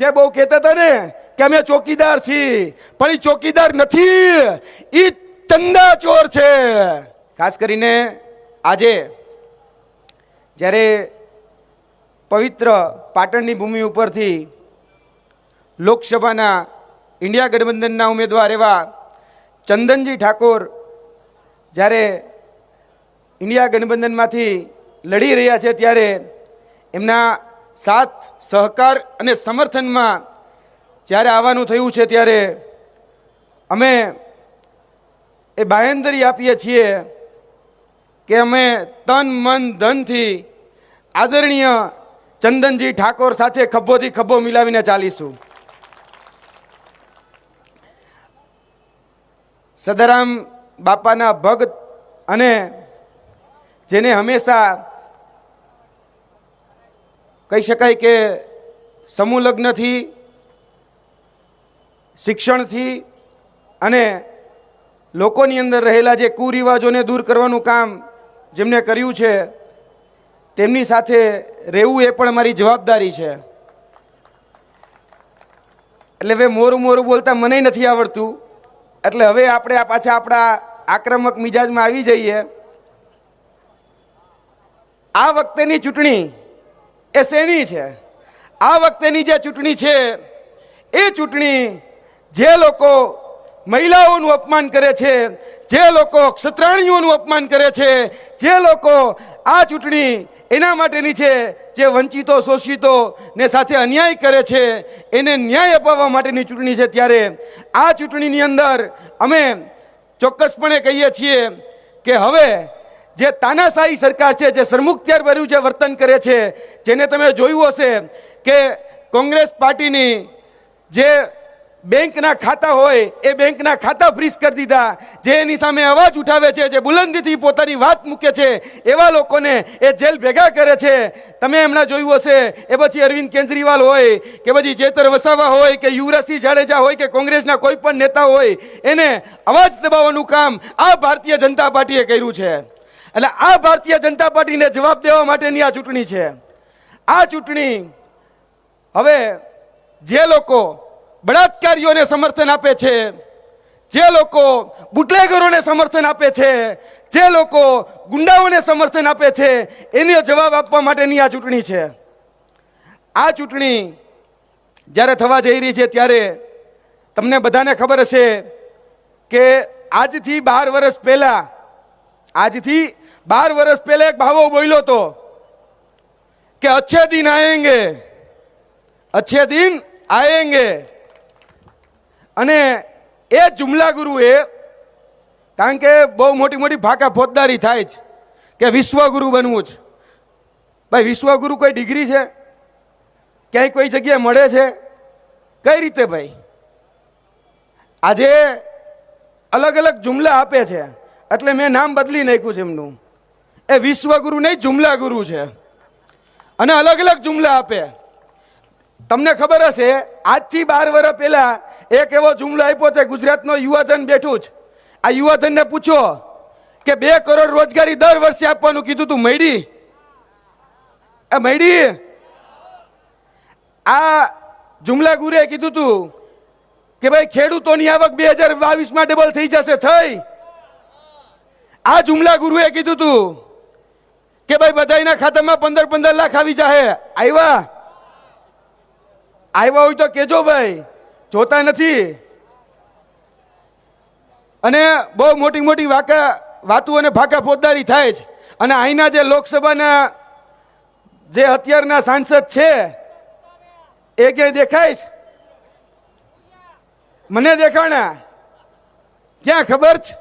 જે બહુ કહેતા હતા ને કે અમે ચોકીદાર છીએ, પણ એ ચોકીદાર નથી. એ ચંદા ચોર છે. ખાસ કરીને આજે જ્યારે પવિત્ર પાટણની ભૂમિ ઉપરથી લોકસભાના ઇન્ડિયા ગઠબંધનના ઉમેદવાર એવા ચંદનજી ઠાકોર જ્યારે ઇન્ડિયા ગઠબંધનમાંથી લડી રહ્યા છે ત્યારે એમના સાથ, સહકાર અને સમર્થનમાં જ્યારે આવવાનું થયું છે ત્યારે અમે એ બાંયંદરી આપીએ છીએ કે અમે તન, મન, ધનથી આદરણીય ચંદનજી ઠાકોર સાથે ખભોથી ખભો મિલાવીને ચાલીશું. સદારામ બાપાના ભક્ત અને જેને હંમેશા કહી શકાય કે સમૂહ લગ્નથી શિક્ષણથી અને લોકોની અંદર રહેલા જે કુરિવાજોને દૂર કરવાનું કામ જેમણે કર્યું છે, તેમની સાથે રહેવું એ પણ મારી જવાબદારી છે. એટલે હવે મોરું મોરું બોલતા મને નથી આવડતું. એટલે હવે આપણે આ પાછા આપણા આક્રમક મિજાજમાં આવી જઈએ. આ વખતેની ચૂંટણી એ શેની છે? આ વખતેની જે ચૂંટણી છે, એ ચૂંટણી જે લોકો મહિલાઓનું અપમાન કરે છે, જે લોકો ક્ષત્રાણીઓનું અપમાન કરે છે, જે લોકો આ ચૂંટણી એના માટેની છે, જે વંચિતો, શોષિતો ને સાથે અન્યાય કરે છે, એને ન્યાય અપાવવા માટેની ચૂંટણી છે ત્યારે આ ચૂંટણીની અંદર અમે ચોક્કસપણે કહીએ છીએ કે હવે જે તાનાશાહી સરકાર છે, જે સરમુખત્યાર ભર્યું જે વર્તન કરે છે, જેને તમે જોયું હશે કે કોંગ્રેસ પાર્ટીની જે બેંકના ખાતા હોય, એ બેંકના ખાતા ફ્રીઝ કરી દીધા, જે એની સામે અવાજ ઉઠાવે છે, જે બુલંદીથી પોતાની વાત મૂકે છે, એવા લોકોને એ જેલ ભેગા કરે છે. તમે એમના જોયું હશે, એ પછી અરવિંદ કેજરીવાલ હોય, કે પછી ચેતર વસાવા હોય, કે યુવરાજસિંહ જાડેજા હોય, કે કોંગ્રેસના કોઈ પણ નેતા હોય, એને અવાજ દબાવવાનું કામ આ ભારતીય જનતા પાર્ટીએ કર્યું છે. એટલે આ ભારતીય જનતા પાર્ટીને જવાબ દેવા માટેની આ ચૂંટણી છે. આ ચૂંટણી હવે જે લોકો બળાત્કારીઓને સમર્થન આપે છે, જે લોકો બુટલેગરોને સમર્થન આપે છે, જે લોકો ગુંડાઓને સમર્થન આપે છે, એનો જવાબ આપવા માટેની આ ચૂંટણી છે. આ ચૂંટણી જ્યારે થવા જઈ રહી છે ત્યારે તમને બધાને ખબર હશે કે આજથી બાર વર્ષ પહેલાં, આજથી બાર વર્ષ પહેલા એક ભાવો બોલ્યો હતો કે અચ્છે દિન આએંગે અચ્છે દિન આએંગે અને એ જુમલા ગુરુએ કારણ કે બહુ મોટી મોટી ફાકા ફોજદારી થાય છે કે વિશ્વગુરુ બનવું છે ભાઈ, વિશ્વગુરુ કોઈ ડિગ્રી છે? ક્યાંય કોઈ જગ્યાએ મળે છે? કઈ રીતે ભાઈ? આજે અલગ અલગ જુમલા આપે છે, એટલે મેં નામ બદલી નાખ્યું છે એમનું. એ વિશ્વગુરુ નહીં જુમલા ગુરુ છે. અને અલગ અલગ જુમલા આપે. તમને ખબર હશે, આજથી બાર વર્ષ પહેલા એક એવો જુમલો આપ્યો તે ગુજરાતનો યુવાધન બેઠું જ. આ યુવાધનને પૂછો કે બે કરોડ રોજગારી દર વર્ષે આપવાનું કીધું તું મૈડી? એ મૈડી? આ જુમલા ગુરુએ કીધું તું કે ભાઈ ખેડૂતોની આવક બે હજાર બાવીસમાં ડબલ થઈ જશે, થઈ. આ જુમલા ગુરુએ કીધું તું કે ભાઈ બધાના ખાતામાં પંદર પંદર લાખ આવી જાહે. આવ્યા આવ્યા હોય તો કેજો ભાઈ. જોતા નથી. અને બહુ મોટી મોટી વાકા, વાતો અને ફાકા ફોજદારી થાય છે અને અહીંના જે લોકસભાના જે અત્યારના સાંસદ છે, એ ક્યાંય દેખાય છે? મને દેખાણા? ક્યાં ખબર છે?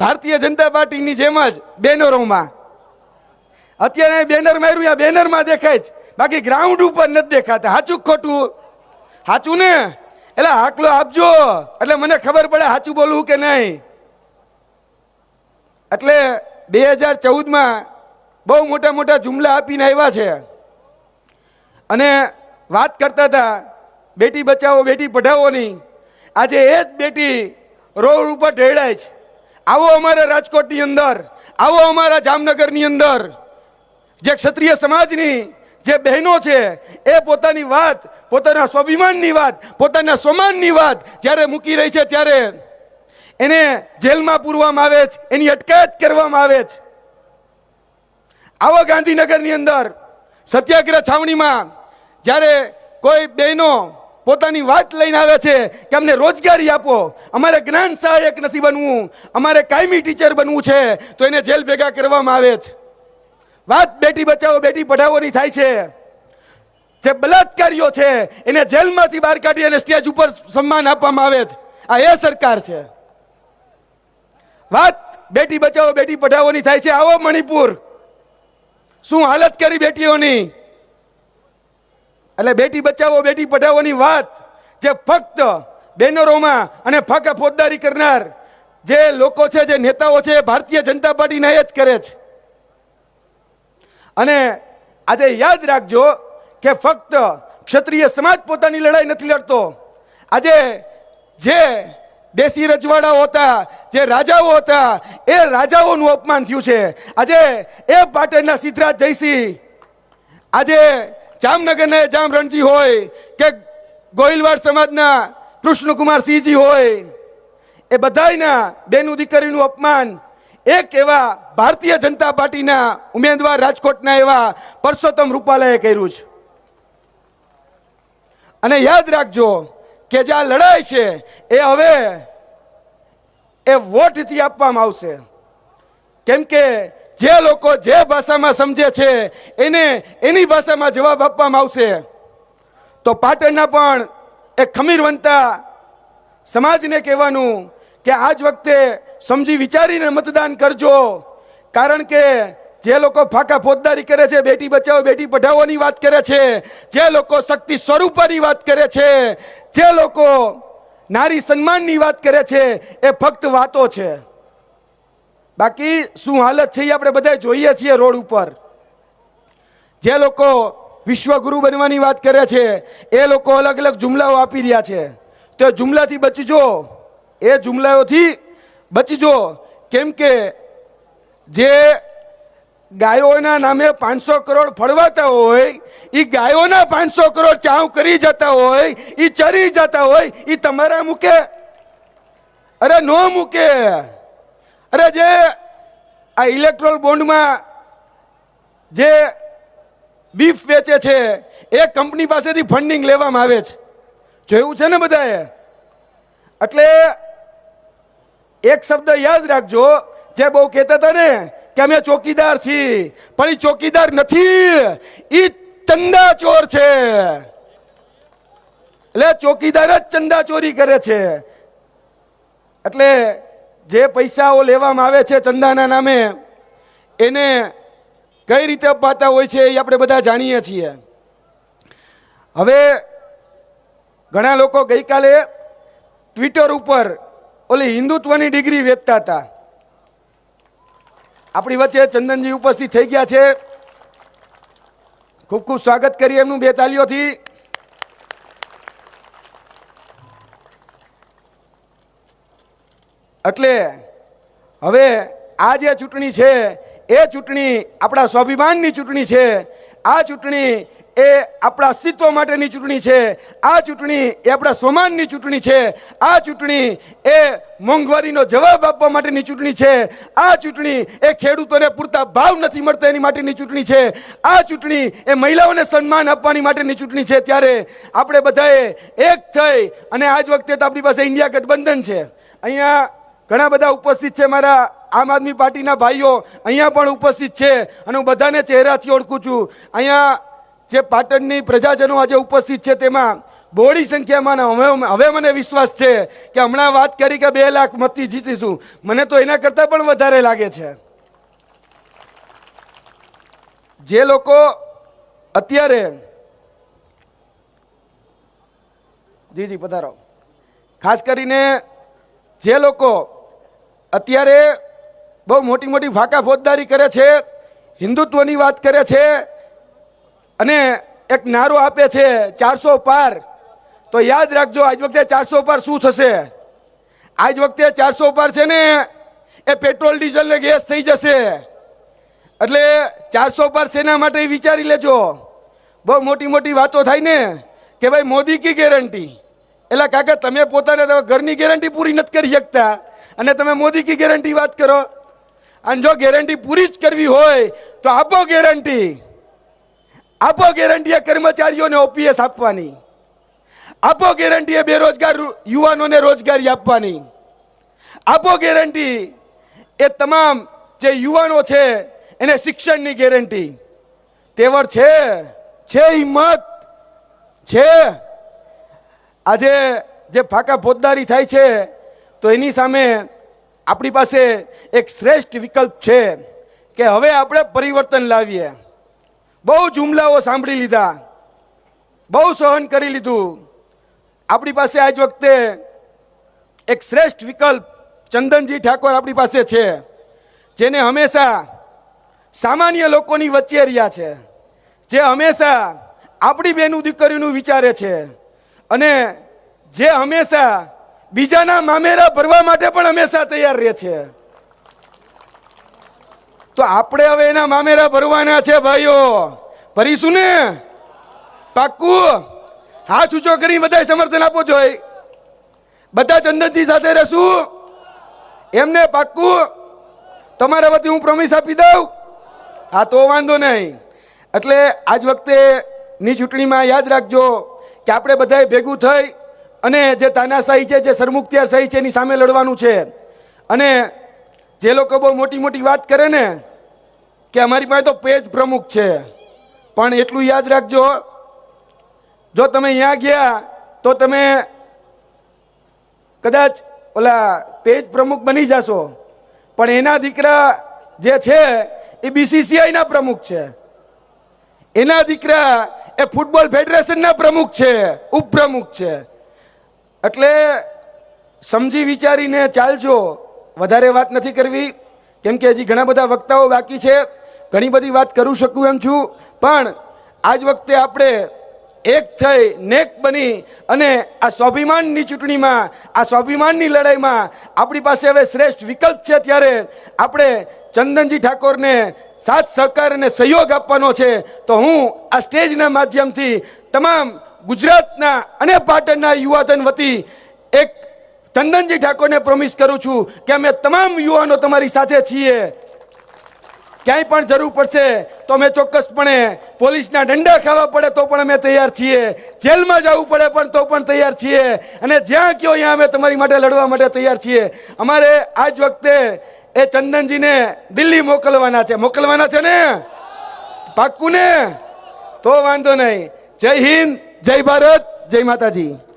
ભારતીય જનતા પાર્ટીની જેમ જ બેનરોમાં. અત્યારે બેનર માર્યું, આ બેનરમાં દેખાય છે. બાકી ગ્રાઉન્ડ ઉપર નથી દેખાતા. સાચું ખોટું? સાચું ને? એટલે હાકલો આપજો. એટલે મને ખબર પડે સાચું બોલવું કે નહીં. એટલે બે હજાર ચૌદમાં બહુ મોટા મોટા જુમલા આપીને આવ્યા છે. અને વાત કરતા હતા, બેટી બચાવો, બેટી પઢાવોની. આજે એ જ બેટી રોડ ઉપર ઢેળાય છે. આવો અમારા રાજકોટની અંદર, આવો અમારા જામનગરની અંદર. જે ક્ષત્રિય સમાજની જે બહેનો છે, એ પોતાની વાત, પોતાના સ્વાભિમાનની વાત, પોતાના સ્વમાનની વાત જ્યારે મૂકી રહી છે ત્યારે એને જેલમાં પૂરવામાં આવે છે, એની અટકાયત કરવામાં આવે છે. આવો ગાંધીનગરની અંદર સત્યાગ્રહ છાવણીમાં જ્યારે કોઈ બહેનો પોતાની વાત લઈને આવે છે કે અમને રોજગારી આપો, અમારે જ્ઞાન સહાયક નથી બનવું, અમારે કાયમી ટીચર બનવું છે, તો એને જેલ ભેગા કરવામાં આવે છે. વાત બેટી બચાવો, બેટી પઢાવોની થાય છે. જે બલાત્કારીઓ છે, એને જેલમાંથી બહાર કાઢી અને સ્ટેજ ઉપર સન્માન આપવામાં આવે છે. આ એ સરકાર છે. વાત બેટી બચાવો, બેટી પઢાવોની થાય છે. આવો મણિપુર. શું હાલત કરી બેટીઓની? એટલે બેટી બચાવો, બેટી પઢાવોની વાત જે ફક્ત બેનરોમાં અને ફાંકા ફોજદારી કરનાર જે લોકો છે, જે નેતાઓ છે ભારતીય જનતા પાર્ટીના એ જ કરે છે. અને આજે યાદ રાખજો કે ફક્ત ક્ષત્રિય સમાજ પોતાની લડાઈ નથી લડતો. આજે જે દેશી રજવાડાઓ હતા, જે રાજાઓ હતા, એ રાજાઓનું અપમાન થયું છે. આજે એ પાટણના સિદ્ધરાજ જયસિંહ, આજે જામનગરના જામ રણજી હોય કે ગોહિલવાડ સમાજના કૃષ્ણકુમાર સિંહજી હોય, એ બધાયના બેનું દીકરીનું અપમાન એક એવા ભારતીય જનતા પાર્ટીના ઉમેદવાર રાજકોટના એવા પરસોત્તમ રૂપાલાએ કર્યું છે. અને યાદ રાખજો કે જે આ લડાઈ છે, એ હવે એ વોટથી આપવામાં આવશે. કેમ કે જે લોકો જે ભાષામાં સમજે છે, એને એની ભાષામાં જવાબ આપવામાં આવશે. તો પાટણના પણ એક ખમીરવંતા સમાજને કહેવાનું કે આજ વખતે સમજી વિચારીને મતદાન કરજો. કારણ કે જે લોકો ફાકા ફોજદારી કરે છે, બેટી બચાવો, બેટી પઢાવોની વાત કરે છે, જે લોકો શક્તિ સ્વરૂપાની વાત કરે છે, જે લોકો નારી સન્માનની વાત કરે છે, એ ફક્ત વાતો છે. બાકી શું હાલત છે એ આપણે બધા જોઈએ છીએ રોડ ઉપર. જે લોકો વિશ્વગુરુ બનવાની વાત કરે છે, એ લોકો અલગ અલગ જુમલાઓ આપી રહ્યા છે. તો જુમલાથી બચીજો. એ જુમલાઓથી બચીજો. કેમ કે જે ગાયોના નામે પાંચસો કરોડ ફળવાતા હોય એ ગાયોના પાંચસો કરોડ ચાવ કરી જતા હોય એ ચરી જતા હોય એ તમારા મૂકે. અરે નો મૂકે. અરે જે આ ઇલેક્ટ્રોલ બોન્ડમાં જે બીફ વેચે છે, એ કંપની પાસેથી ફંડિંગ લેવામાં આવે છે. જોયું છે ને બધાએ? એટલે એક શબ્દ યાદ રાખજો, જે બહુ કહેતા હતા ને, કે અમે ચોકીદાર છીએ, પણ એ ચોકીદાર નથી એ ચંદા ચોર છે. એટલે ચોકીદાર જ ચંદા ચોરી કરે છે. એટલે જે પૈસાઓ લેવામાં આવે છે ચંદાના નામે, એને કઈ રીતે અપાતા હોય છે એ આપણે બધા જાણીએ છીએ. હવે ઘણા લોકો ગઈકાલે ટ્વિટર ઉપર ઓલી હિન્દુત્વની ડિગ્રી વેચતા હતા. આપણી વચ્ચે ચંદનજી ઉપસ્થિત થઈ ગયા છે. ખૂબ ખૂબ સ્વાગત કરીએ એમનું બે તાલીઓથી. એટલે હવે આ જે ચૂંટણી છે, એ ચૂંટણી આપણા સ્વાભિમાનની ચૂંટણી છે. આ ચૂંટણી એ આપણા અસ્તિત્વ માટેની ચૂંટણી છે. આ ચૂંટણી એ આપણા સ્વમાનની ચૂંટણી છે. આ ચૂંટણી એ મોંઘવારીનો જવાબ આપવા માટેની ચૂંટણી છે. આ ચૂંટણી એ ખેડૂતોને પૂરતા ભાવ નથી મળતા એની માટેની ચૂંટણી છે. આ ચૂંટણી એ મહિલાઓને સન્માન આપવાની માટેની ચૂંટણી છે. ત્યારે આપણે બધાએ એક થઈ અને આજ વખતે તો આપણી પાસે ઇન્ડિયા ગઠબંધન છે. અહીંયા ઘણા બધા ઉપસ્થિત છે મારા આમ આદમી પાર્ટીના ભાઈઓ. અહીંયા પણ ઉપસ્થિત છે અને હું બધાને ચહેરાથી ઓળખું છું. અહીંયા જે પાટણની પ્રજાજનો આજે ઉપસ્થિત છે, તેમાં બહોળી સંખ્યામાં હવે હવે મને વિશ્વાસ છે કે હમણાં વાત કરી કે બે લાખ મતથી જીતીશું. મને તો એના કરતાં પણ વધારે લાગે છે. જે લોકો અત્યારે જી જી પધારો. ખાસ કરીને જે લોકો અત્યારે બહુ મોટી મોટી ફાંકા ફોજદારી કરે છે, હિન્દુત્વની વાત કરે છે અને એક નારો આપે છે ચારસો પાર. તો યાદ રાખજો, આજ વખતે ચારસો પાર શું થશે? આજ વખતે ચારસો પાર છે ને, એ પેટ્રોલ, ડીઝલ ને ગેસ થઈ જશે. એટલે ચારસો પાર સેના માટે વિચારી લેજો. બહુ મોટી મોટી વાતો થાય ને, કે ભાઈ મોદી કી ગેરંટી? એટલે કાકા, તમે પોતાને ઘરની ગેરંટી પૂરી નથી કરી શકતા. અને તમે મોદી કી ગેરંટી વાત કરો? અને જો ગેરંટી પૂરી જ કરવી હોય, તો આપો ગેરંટી. આપો ગેરંટી કર્મચારીઓને ઓપીએસ આપવાની. આપો ગેરંટી બેરોજગાર યુવાનોને રોજગારી આપવાની. આપો ગેરંટી એ તમામ જે યુવાનો છે એને શિક્ષણની ગેરંટી. તેવર છે છે હિંમત છે. આજે જે ફાકા ફોજદારી થાય છે, તો એની સામે આપણી પાસે એક શ્રેષ્ઠ વિકલ્પ છે કે હવે આપણે પરિવર્તન લાવીએ. બહુ જુમલાઓ સાંભળી લીધા. બહુ સહન કરી લીધું. આપણી પાસે આજ વખતે એક શ્રેષ્ઠ વિકલ્પ ચંદનજી ઠાકોર આપણી પાસે છે, જેને હંમેશા સામાન્ય લોકોની વચ્ચે રહ્યા છે, જે હંમેશા આપણી બેનું દીકરીનું વિચારે છે અને જે હંમેશા બીજાના મામેરા ભરવા માટે પણ હંમેશા તૈયાર રહે છે. તો આપણે હવે એના મામેરા ભરવાના છે, ભાઈઓ. ભરીશું ને? પાક્કું? હાથ ઊંચો કરી બધા સમર્થન આપો જોઈએ બધા ચંદનજી સાથે રહેશું. એમને પાક્કું? તમારા વતી હું પ્રોમિસ આપી દઉં? હા, તો વાંધો નહીં. એટલે આજ વખતે ની ચૂંટણીમાં યાદ રાખજો કે આપણે બધાએ ભેગું થઈ અને જે તાનાશાહી છે, જે સરમુખત્યાશાહી છે, એની સામે લડવાનું છે. અને જે લોકો બહુ મોટી મોટી વાત કરે ને, કે અમારી પાસે તો પેજ પ્રમુખ છે. પણ એટલું યાદ રાખજો, જો તમે અહીંયા ગયા, તો તમે કદાચ ઓલા પેજ પ્રમુખ બની જશો. પણ એના દીકરા જે છે, એ બીસીસીઆઈના પ્રમુખ છે. એના દીકરા એ ફૂટબોલ ફેડરેશનના પ્રમુખ છે, ઉપપ્રમુખ છે. એટલે સમજી વિચારીને ચાલજો વધારે વાત નથી કરવી, કેમ કે હજી ઘણા બધા વક્તાઓ બાકી છે. ઘણી બધી વાત કરું શકું એમ છું, પણ આજ વખતે આપણે એક થઈ નેક બની અને આ સ્વાભિમાનની ચૂંટણીમાં, આ સ્વાભિમાનની લડાઈમાં આપણી પાસે હવે શ્રેષ્ઠ વિકલ્પ છે ત્યારે આપણે ચંદનજી ઠાકોરને સાથ સહકાર અને સહયોગ આપવાનો છે. તો હું આ સ્ટેજના માધ્યમથી તમામ ગુજરાતના અને પાટણના યુવાધન વતી ચંદનજી ઠાકોરને પ્રોમિસ કરું છું કે અમે તમામ યુવાનો તમારી સાથે છીએ. ક્યાંય પણ જરૂર પડશે તો અમે ચોક્કસપણે પોલીસના દંડા ખાવા પડે તો પણ અમે તૈયાર છીએ. જેલમાં જવું પડે પણ તો પણ તૈયાર છીએ. અને જ્યાં કયો ત્યાં અમે તમારી માટે લડવા માટે તૈયાર છીએ. અમારે આજ વખતે એ ચંદનજીને દિલ્હી મોકલવાના છે. મોકલવાના છે ને? પાક્કું ને તો વાંધો નહીં. જય હિન્દ, જય ભારત, જય માતાજી.